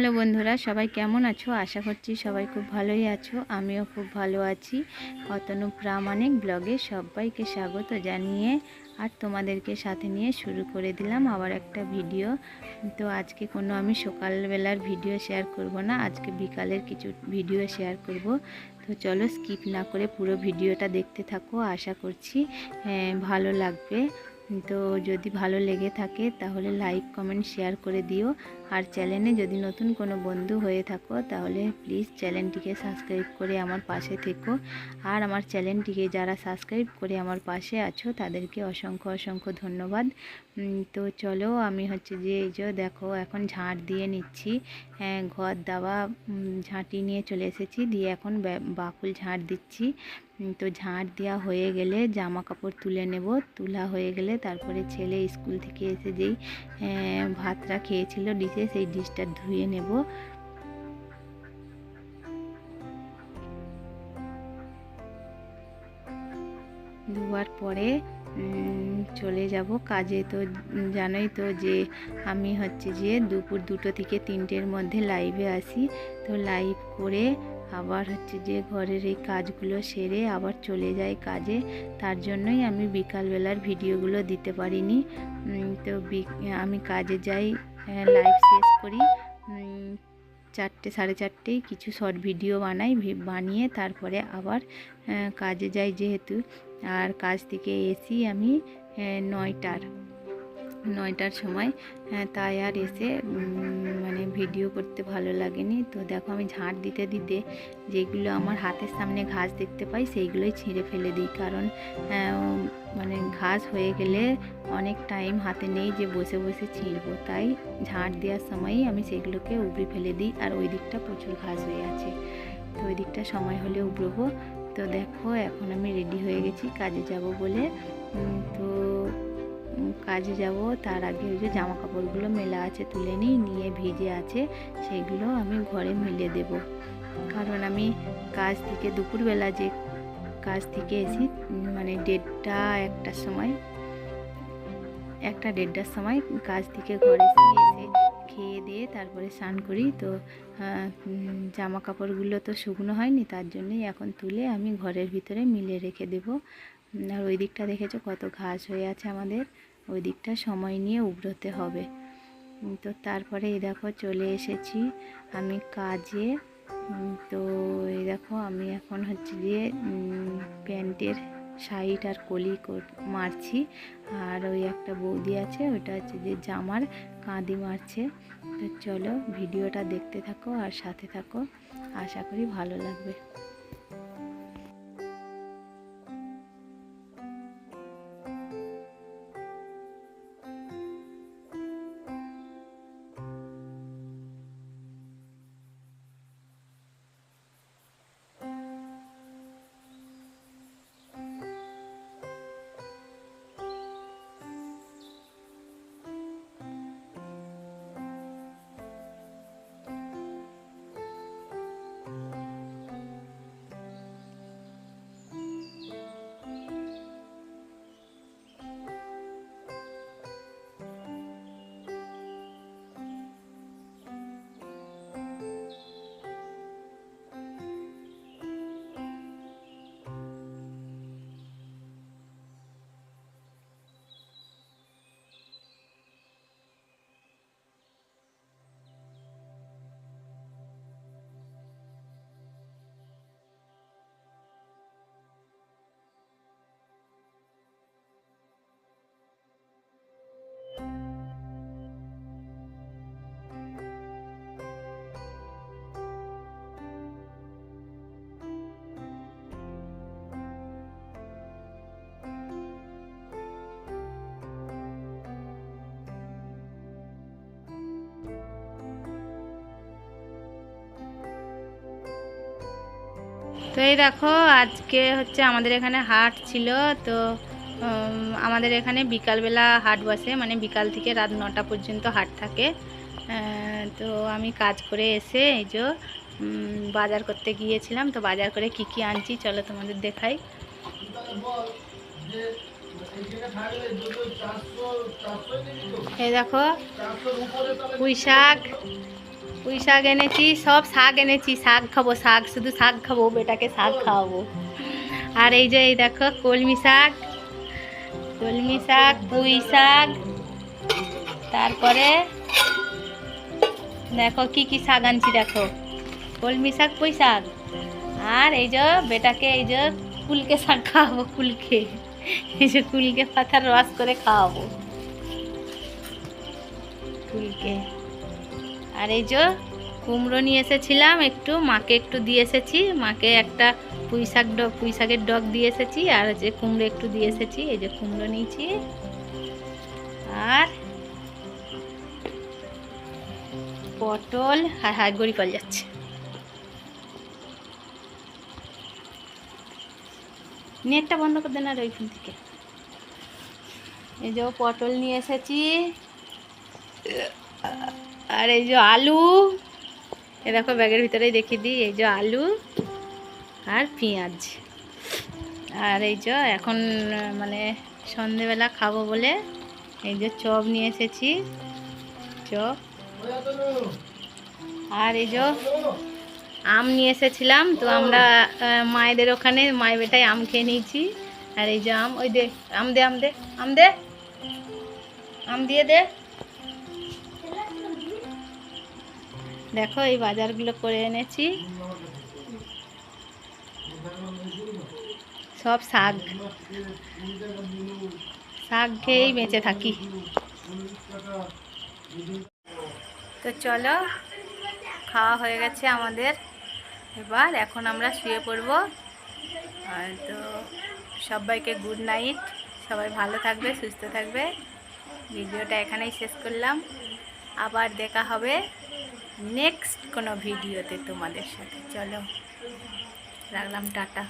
Hello বন্ধুরা সবাই কেমন আছো? আশা করছি সবাই খুব ভালোই আছো। আমিও খুব ভালো আছি। অতনু প্রামাণিক ব্লগে সবাইকে স্বাগত জানিয়ে আর তোমাদেরকে সাথে নিয়ে শুরু করে দিলাম আবার একটা ভিডিও। তো আজকে কোনো আমি সকালবেলার ভিডিও শেয়ার করব না আজকে বিকালের কিছু ভিডিও শেয়ার করব। তো চলো স্কিপ না করে পুরো ভিডিওটা দেখতে থাকো আশা করছি আহ, ভালো লাগবে। তো যদি ভালো লেগে থাকে তাহলে লাইক কমেন্ট শেয়ার করে দিও। আর চ্যানেলে যদি নতুন কোনো বন্ধু হয়ে থাকো তাহলে প্লিজ চ্যানেলটিকে সাবস্ক্রাইব করে আমার পাশে থেকো। আর আমার চ্যানেলটিকে যারা সাবস্ক্রাইব করে আমার পাশে আছো তাদেরকে অসংখ্য অসংখ্য ধন্যবাদ। তো চলো আমি হচ্ছে যে এই যে দেখো এখন ঝাঁট দিয়ে নিচ্ছি। হ্যাঁ, ঘর দাওয়া ঝাঁটি নিয়ে চলে এসেছি। দিয়ে এখন বাকুল ঝাঁট দিচ্ছি। তো ঝাঁট দেওয়া হয়ে গেলে জামা কাপড় তুলে নেব। তোলা হয়ে গেলে তারপরে ছেলে স্কুল থেকে এসে যেই ভাতটা খেয়েছিল ডিশে, সেই ডিশটা ধুয়ে নেব। ধোয়ার পরে চলে যাব কাজে। তো জানোই তো যে আমি হচ্ছে যে দুপুর দুটো থেকে তিনটের মধ্যে লাইভে আসি। তো লাইভ করে আবার হচ্ছে যে ঘরের এই কাজগুলো সেরে আবার চলে যাই কাজে। তার জন্যই আমি বিকালবেলার ভিডিওগুলো দিতে পারিনি। তো আমি কাজে যাই লাইভ শেষ করি। চারটে, সাড়ে চারটেই কিছু শর্ট ভিডিও বানাই বানিয়ে তারপরে আবার কাজে যাই যেহেতু। আর কাজ থেকে এসি আমি নয়টার নয়টার সময় হ্যাঁ, তাই আর এসে মানে ভিডিও করতে ভালো লাগেনি। তো দেখো আমি ঝাঁট দিতে দিতে যেগুলো আমার হাতের সামনে ঘাস দেখতে পাই সেইগুলোই ছিঁড়ে ফেলে দিই। কারণ আহ, মানে ঘাস হয়ে গেলে অনেক টাইম হাতে নেই যে বসে বসে ছিঁড়বো। তাই ঝাঁট দেওয়ার সময়ই আমি সেগুলোকে উবড়ে ফেলে দিই আর ওই দিকটা প্রচুর ঘাস হয়ে আছে। তো ওই দিকটা সময় হলে উবড়োবো। তো দেখো এখন আমি রেডি হয়ে গেছি কাজে যাব বলে। তো কাজে যাব, তার আগে ওই যে জামা কাপড়গুলো মেলা আছে তুলে নিই, নিয়ে ভিজে আছে, সেগুলো আমি ঘরে মেলে দেব। কারণ আমি কাজ থেকে দুপুরবেলা যে কাজ থেকে এসি মানে দেড়টা একটার সময়, একটা দেড়টার সময় কাজ থেকে ঘরে এসে খেয়ে দিয়ে তারপরে স্নান করি। তো জামা কাপড়গুলো তো শুকনো হয়নি, তার জন্যই এখন তুলে আমি ঘরের ভিতরে মিলে রেখে দেব। আর ওই দিকটা দেখেছ? কত ঘাস হয়ে আছে আমাদের। ওই দিকটা সময় নিয়ে উবড়োতে হবে। তো তারপরে এই দেখো চলে এসেছি আমি কাজে। তো এই দেখো আমি এখন হচ্ছে যে প্যান্টের সাইড আর কলি মারছি। আর ওই একটা বৌদি আছে, ওইটা হচ্ছে যে জামার কাঁদি মারছে। তো চলো ভিডিওটা দেখতে থাকো আর সাথে থাকো। আশা করি ভালো লাগবে। তো এই দেখো, আজকে হচ্ছে আমাদের এখানে হাট ছিল, তো আমাদের এখানে বিকালবেলা হাট বসে মানে বিকাল থেকে রাত নটা পর্যন্ত হাট থাকে। তো আমি কাজ করে এসে এই যে বাজার করতে গিয়েছিলাম, তো বাজার করে কি কি আনছি চলো তোমাদের দেখাই। এই দেখো পুঁই শাক পুঁই শাক এনেছি, সব শাক এনেছি, শাক খাব, শাক, শুধু শাক খাব, বেটাকে শাক খাওয়াবো। আর এই যে, এই দেখো, কলমি শাক কলমি শাক, পুঁই শাক, তারপরে দেখো কি কি শাক আনছি দেখো। কলমি শাক, পুঁই শাক, আর এই যে, বেটাকে এই যে কুলকে শাক খাওয়াবো, কুলকে। এই যে কুলকে পাতার রস করে খাওয়াবো। কুলকে। আর এই যে কুমড়ো নিয়ে এসেছিলাম, একটু মাকে একটু দিয়ে এসেছি। মাকে একটা পুঁই শাক ডগ পুঁই শাকের ডগ দিয়ে এসেছি, আর যে কুমড়ো একটু দিয়ে এসেছি, এই যে কুমড়ো নিয়েছি। আর পটল হ্যাঁ হ্যাঁ গড়ি কল যাচ্ছে। নেটটা বন্ধ করে দেন আর ওইখান থেকে। এই যে পটল নিয়ে এসেছি। আর এই যে আলু, এ দেখো ব্যাগের ভিতরেই দেখিয়ে দিই, এই যে আলু আর পেঁয়াজ। আর এই যে এখন মানে সন্ধেবেলা খাব বলে এই যে চপ নিয়ে এসেছি, চপ। আর এই যে আম নিয়ে এসেছিলাম, তো আমরা মায়েদের ওখানে, মায়ের বেটায় আম খেয়ে নিয়েছি। আর এই যে আম, ওই দে, আম দে আম দে আম দে, আম দিয়ে দে। দেখো, এই বাজারগুলো করে এনেছি। সব শাক। শাক খেয়েই বেঁচে থাকি। তো চলো, খাওয়া হয়ে গেছে আমাদের। এবার এখন আমরা শুয়ে পড়ব। আর তো সবাইকে গুড নাইট সবাই ভালো থাকবে, সুস্থ থাকবে। ভিডিওটা এখানেই শেষ করলাম। আবার দেখা হবে। নেক্সট কোনো ভিডিওতে তোমাদের সাথে। চলো রাখলাম টাটা।